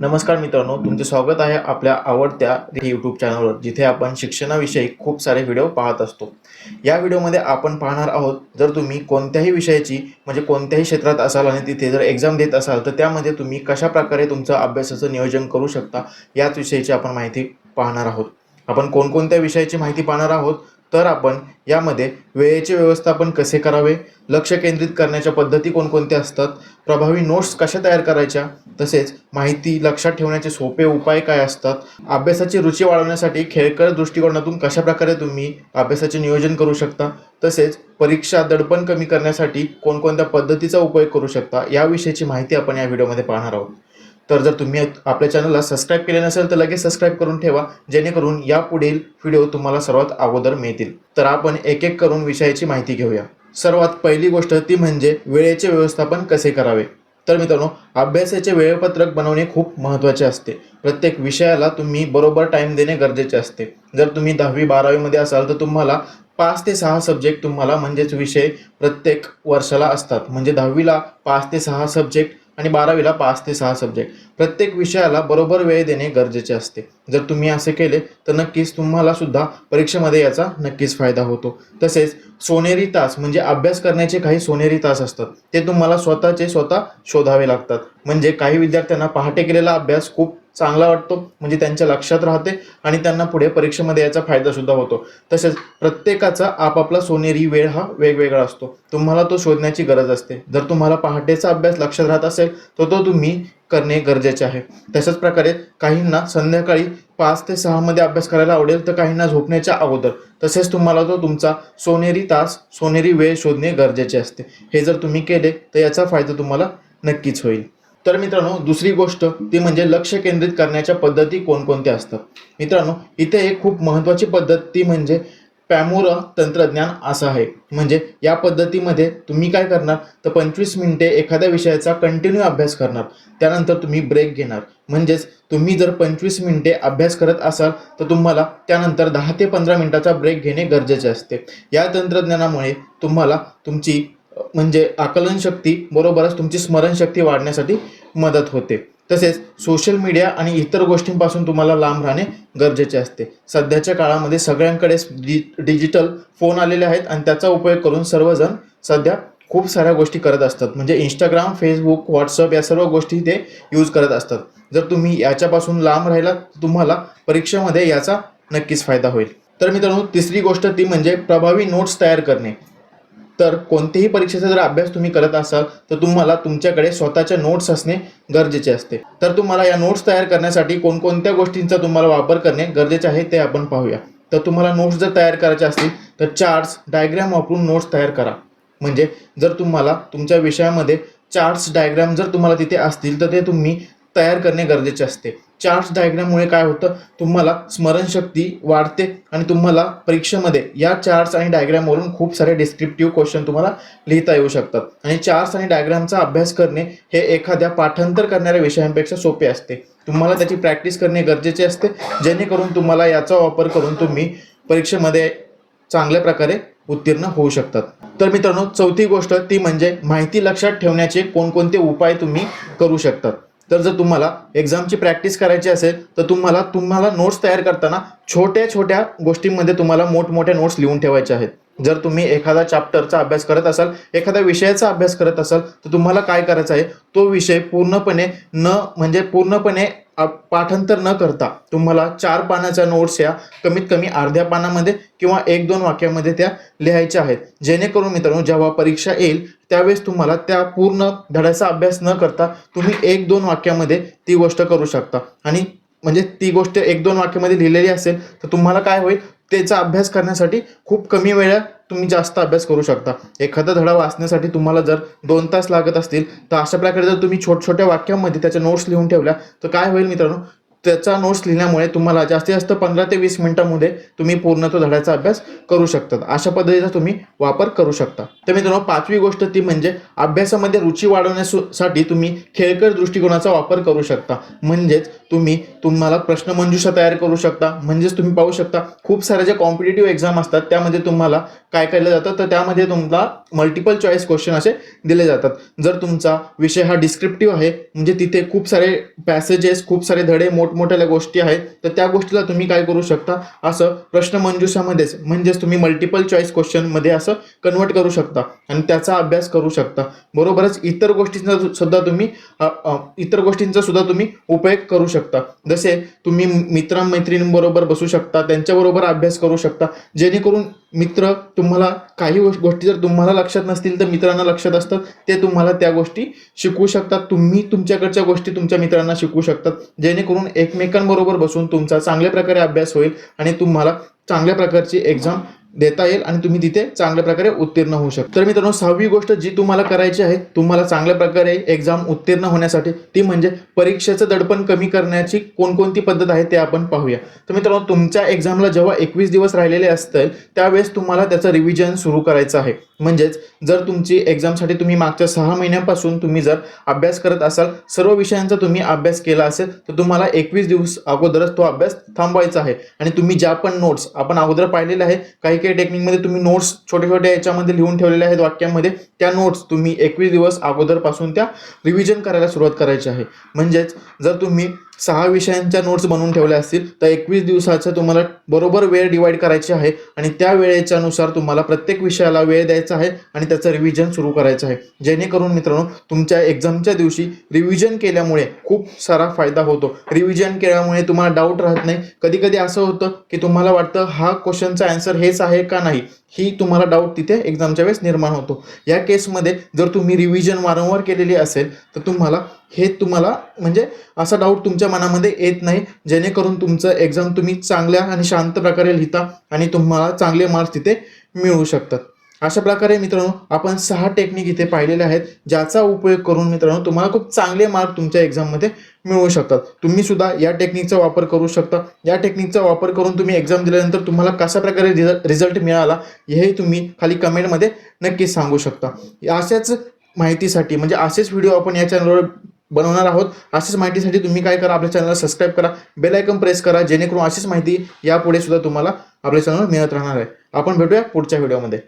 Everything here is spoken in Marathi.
नमस्कार मित्रांनो तुमचे स्वागत आहे आपल्या आवडत्या यूट्यूब चॅनलवर जिथे आपण शिक्षणाविषयी खूप सारे व्हिडिओ पाहत असतो. या व्हिडिओमध्ये आपण पाहणार आहोत जर तुम्ही कोणत्याही विषयाची म्हणजे कोणत्याही क्षेत्रात असाल आणि तिथे जर एक्झाम देत असाल तर त्यामध्ये तुम्ही कशा प्रकारे तुमचं अभ्यासाचं नियोजन करू शकता याच विषयीची आपण माहिती पाहणार आहोत. आपण कोणकोणत्या विषयाची माहिती पाहणार आहोत तर आपण यामध्ये वेळेचे व्यवस्थापन कसे करावे? लक्ष केंद्रित करण्याच्या पद्धती कोणकोणत्या असतात? प्रभावी नोट्स कशा तयार करायच्या? तसेच माहिती लक्षात ठेवण्याचे सोपे उपाय काय असतात? अभ्यासाची रुची वाढवण्यासाठी खेळकर दृष्टिकोनातून कशा प्रकारे तुम्ही अभ्यासाचे नियोजन करू शकता? तसेच परीक्षा दडपण कमी करण्यासाठी कोणकोणत्या पद्धतीचा उपयोग करू शकता? याविषयीची माहिती आपण या व्हिडिओमध्ये पाहणार आहोत. तर जर तुम्ही आपल्या चॅनलला सबस्क्राईब केले नसेल तर लगेच सबस्क्राईब करून ठेवा. जेणेकरून यापुढील व्हिडिओ तुम्हाला सर्वात अगोदर मिळतील. तर आपण एक एक करून विषयाची माहिती घेऊया. सर्वात पहिली गोष्ट ती म्हणजे वेळेचे व्यवस्थापन कसे करावे? तर मित्रांनो अभ्यासाचे वेळपत्रक बनवणे खूप महत्त्वाचे असते. प्रत्येक विषयाला तुम्ही बरोबर टाईम देणे गरजेचे असते. जर तुम्ही दहावी बारावीमध्ये असाल तर तुम्हाला पाच ते सहा सब्जेक्ट तुम्हाला म्हणजेच विषय प्रत्येक वर्षाला असतात. म्हणजे दहावीला पाच ते सहा सब्जेक्ट आणि बारावीला पाच ते सहा सब्जेक्ट प्रत्येक विषयाला बरोबर वेळ देणे गरजेचे असते. जर तुम्ही असे केले तर नक्कीच तुम्हाला सुद्धा परीक्षेमध्ये याचा नक्कीच फायदा होतो. तसेच सोनेरी तास म्हणजे अभ्यास करण्याचे काही सोनेरी तास असतात. ते तुम्हाला स्वतःचे स्वतः शोधावे लागतात. म्हणजे काही विद्यार्थ्यांना पहाटे केलेला अभ्यास खूप चांगला वाटतो म्हणजे त्यांच्या लक्षात राहते आणि त्यांना पुढे परीक्षेमध्ये याचा फायदा सुद्धा होतो. तसेच प्रत्येकाचा आपापला सोनेरी वेळ हा वेगवेगळा असतो. तुम्हाला तो शोधण्याची गरज असते. जर तुम्हाला पहाटेचा अभ्यास लक्षात राहत असेल तर तो तुम्ही करणे गरजेचे आहे. तशाच प्रकारे काहींना संध्याकाळी पाच ते सहामध्ये अभ्यास करायला आवडेल तर काहींना झोपण्याच्या अगोदर. तसेच तुम्हाला तो तुमचा सोनेरी तास सोनेरी वेळ शोधणे गरजेचे असते. हे जर तुम्ही केले तर याचा फायदा तुम्हाला नक्कीच होईल. तर मित्रांनो दुसरी गोष्ट ती म्हणजे लक्ष केंद्रित करण्याच्या पद्धती कोणकोणत्या असतात? मित्रांनो इथे एक खूप महत्त्वाची पद्धत ती म्हणजे पॅमोरा तंत्रज्ञान असं आहे. म्हणजे या पद्धतीमध्ये तुम्ही काय करणार? तर पंचवीस मिनिटे एखाद्या विषयाचा कंटिन्यू अभ्यास करणार. त्यानंतर तुम्ही ब्रेक घेणार. म्हणजेच तुम्ही जर पंचवीस मिनिटे अभ्यास करत असाल तर तुम्हाला त्यानंतर दहा ते पंधरा मिनिटाचा ब्रेक घेणे गरजेचे असते. या तंत्रज्ञानामुळे तुम्हाला तुमची म्हणजे आकलनशक्ती बरोबरच तुमची स्मरणशक्ती वाढण्यासाठी मदत होते. तसेच सोशल मीडिया आणि इतर गोष्टींपासून तुम्हाला लांब राहणे गरजेचे असते. सध्याच्या काळामध्ये सगळ्यांकडेच डि डिजिटल फोन आलेले आहेत आणि त्याचा उपयोग करून सर्वजण सध्या खूप साऱ्या गोष्टी करत असतात. म्हणजे इंस्टाग्राम फेसबुक व्हॉट्सअप या सर्व गोष्टी ते यूज करत असतात. जर तुम्ही याच्यापासून लांब राहिला तर तुम्हाला परीक्षेमध्ये याचा नक्कीच फायदा होईल. तर मित्रांनो तिसरी गोष्ट ती म्हणजे प्रभावी नोट्स तयार करणे. तर कोणत्याही परीक्षेचा जर अभ्यास तुम्ही करत असाल तर तुम्हाला तुमच्याकडे स्वतःच्या नोट्स असणे गरजेचे असते. तर तुम्हाला या नोट्स तयार करण्यासाठी कोणकोणत्या गोष्टींचा तुम्हाला वापर करणे गरजेचे आहे ते आपण पाहूया. तर तुम्हाला नोट्स जर तयार करायचे असतील तर चार्ट्स डायग्राम वापरून नोट्स तयार करा. म्हणजे जर तुम्हाला तुमच्या विषयामध्ये चार्ट्स डायग्राम जर तुम्हाला तिथे असतील तर ते तुम्ही तयार करणे गरजेचे असते. चार्ट्स डायग्राममुळे काय होतं? तुम्हाला स्मरणशक्ती वाढते आणि तुम्हाला परीक्षेमध्ये या चार्ट्स आणि डायग्रामवरून खूप सारे डिस्क्रिप्टिव्ह क्वेश्चन तुम्हाला लिहिता येऊ शकतात. आणि चार्ट्स आणि डायग्रामचा अभ्यास करणे हे एखाद्या पाठांतर करणाऱ्या विषयांपेक्षा सोपे असते. तुम्हाला त्याची प्रॅक्टिस करणे गरजेचे असते. जेणेकरून तुम्हाला याचा वापर करून तुम्ही परीक्षेमध्ये चांगल्या प्रकारे उत्तीर्ण होऊ शकतात. तर मित्रांनो चौथी गोष्ट ती म्हणजे माहिती लक्षात ठेवण्याचे कोणकोणते उपाय तुम्ही करू शकतात. तर जर तुम्हाला एक्झामची प्रॅक्टिस करायची असेल तर तुम्हाला तुम्हाला नोट्स तयार करताना छोट्या छोट्या गोष्टींमध्ये तुम्हाला मोठमोठ्या नोट्स लिहून ठेवायचे आहेत. जर तुम्ही एखादा चॅप्टरचा अभ्यास करत असाल एखाद्या विषयाचा अभ्यास करत असाल तर तुम्हाला काय करायचं आहे? तो विषय पूर्णपणे न म्हणजे पूर्णपणे पाठांतर न करता तुम्हाला चार पानाच्या नोट्स या कमीत कमी अर्ध्या पानामध्ये किंवा एक दोन वाक्यामध्ये त्या लिहायच्या आहेत. जेणेकरून मित्रांनो जेव्हा परीक्षा येईल त्यावेळेस तुम्हाला त्या पूर्ण धड्याचा अभ्यास न करता तुम्ही एक दोन वाक्यामध्ये ती गोष्ट करू शकता. आणि म्हणजे ती गोष्ट एक दोन वाक्यामध्ये लिहिलेली असेल तर तुम्हाला काय होईल? त्याचा अभ्यास करण्यासाठी खूप कमी वेळा तुम्ही जास्त अभ्यास करू शकता. एखादा धडा वाचण्यासाठी तुम्हाला जर दोन तास लागत असतील तर अशा प्रकारे जर तुम्ही छोट छोट्या वाक्यांमध्ये त्याच्या नोट्स लिहून ठेवल्या तर काय होईल मित्रांनो? त्याचा नोट्स लिहिल्यामुळे तुम्हाला जास्तीत जास्त पंधरा ते वीस मिनिटांमध्ये तुम्ही पूर्ण तो धड्याचा अभ्यास करू शकतात. अशा पद्धतीचा तुम्ही वापर करू शकता. तर मित्रांनो पाचवी गोष्ट ती म्हणजे अभ्यासामध्ये रुची वाढवण्यासाठी तुम्ही खेळकर दृष्टिकोनाचा वापर करू शकता. म्हणजेच तुम्ही तुम्हाला प्रश्नमंजुषा तयार करू शकता. म्हणजेच तुम्ही पाहू शकता खूप साऱ्या ज्या कॉम्पिटेटिव्ह एक्झाम असतात त्यामध्ये तुम्हाला काय केलं जातं? तर त्यामध्ये तुम्हाला मल्टिपल चॉईस क्वेश्चन असे दिले जातात. जर तुमचा विषय हा डिस्क्रिप्टिव्ह आहे म्हणजे तिथे खूप सारे पॅसेजेस खूप सारे धडे मोठमोठ्या गोष्टी आहेत तर त्या गोष्टीला तुम्ही काय करू शकता? असं प्रश्नमंजुषामध्येच म्हणजेच तुम्ही मल्टिपल चॉईस क्वेश्चनमध्ये असं कन्वर्ट करू शकता आणि त्याचा अभ्यास करू शकता. बरोबरच इतर गोष्टींचा सुद्धा तुम्ही इतर गोष्टींचा सुद्धा तुम्ही उपयोग करू शकता. जसे तुम्ही मित्रांमैत्रिणींबरोबर बसू शकता त्यांच्याबरोबर अभ्यास करू शकता जेणेकरून मित्र तुम्हाला काही गोष्टी जर तुम्हाला लक्षात नसतील तर मित्रांना लक्षात असतं. ते तुम्हाला त्या गोष्टी शिकवू शकतात. तुम्ही तुमच्याकडच्या गोष्टी तुमच्या मित्रांना शिकवू शकतात. जेणेकरून एकमेकांबरोबर बसून तुमचा चांगल्या प्रकारे अभ्यास होईल आणि तुम्हाला चांगल्या प्रकारची एक्झाम देता येईल आणि तुम्ही तिथे चांगल्या प्रकारे उत्तीर्ण होऊ शकता. तर मित्रांनो सहावी गोष्ट जी तुम्हाला करायची आहे तुम्हाला चांगल्या प्रकारे एक्झाम उत्तीर्ण होण्यासाठी ती म्हणजे परीक्षेचं दडपण कमी करण्याची कोणकोणती पद्धत आहे ते आपण पाहूया. तर मित्रांनो तुमच्या एक्झामला जेव्हा एकवीस दिवस राहिलेले असतील त्यावेळेस तुम्हाला त्याचं रिव्हिजन सुरू करायचं आहे. म्हणजेच जर तुमची एक्झामसाठी तुम्ही मागच्या सहा महिन्यांपासून तुम्ही जर अभ्यास करत असाल सर्व विषयांचा तुम्ही अभ्यास केला असेल तर तुम्हाला एकवीस दिवस अगोदरच तो अभ्यास थांबवायचा आहे. आणि तुम्ही ज्या पण नोट्स आपण अगोदर पाहिलेले आहे काही काही टेक्निकमध्ये तुम्ही नोट्स छोट्या छोट्या याच्यामध्ये लिहून ठेवलेले आहेत वाक्यामध्ये त्या नोट्स तुम्ही एकवीस दिवस अगोदरपासून त्या रिव्हिजन करायला सुरुवात करायची आहे. म्हणजेच जर तुम्ही सहा विषयांच्या नोट्स बनवून ठेवल्या असतील तर एकवीस दिवसाचं तुम्हाला बरोबर वेळ डिवाईड करायची आहे. आणि त्या वेळेच्यानुसार तुम्हाला प्रत्येक विषयाला वेळ द्यायचा आहे. आणि त्याचं रिव्हिजन सुरू करायचं आहे. जेणेकरून मित्रांनो तुमच्या एक्झामच्या दिवशी रिव्हिजन केल्यामुळे खूप सारा फायदा होतो. रिव्हिजन केल्यामुळे तुम्हाला डाऊट राहत नाही. कधी कधी असं होतं की तुम्हाला वाटतं हा क्वेश्चनचा आन्सर हेच आहे का नाही? ही तुम्हाला डाऊट तिथे एक्झामच्या वेळेस निर्माण होतो. या केसमध्ये जर तुम्ही रिव्हिजन वारंवार केलेली असेल तर तुम्हाला हे तुम्हाला म्हणजे असा डाऊट तुमच्या मनामध्ये येत नाही. जेणेकरून तुमचं एक्झाम तुम्ही चांगल्या आणि शांत प्रकारे लिहिता आणि तुम्हाला चांगले मार्क्स तिथे मिळू शकतात. अशा प्रकारे मित्रांनो आपण सहा टेक्निक इथे पाहिलेले आहेत ज्याचा उपयोग करून मित्रांनो तुम्हाला खूप चांगले मार्क तुमच्या एक्झाममध्ये मिळू शकतात. तुम्ही सुद्धा या टेक्निकचा वापर करू शकता. या टेक्निकचा वापर करून तुम्ही एक्झाम दिल्यानंतर तुम्हाला कशा प्रकारे रिझल्ट रिझल्ट मिळाला हेही तुम्ही खाली कमेंटमध्ये नक्कीच सांगू शकता. अशाच माहितीसाठी म्हणजे असेच व्हिडिओ आपण या चॅनलवर बनवणार आहोत अशीच माहितीसाठी तुम्ही काय करा आपल्या चॅनलला सबस्क्राईब करा बेल आयकन प्रेस करा जेणेकरून अशीच माहिती यापुढे सुद्धा तुम्हाला आपल्या चॅनलवर मिळत राहणार आहे. आपण भेटूया पुढच्या व्हिडिओमध्ये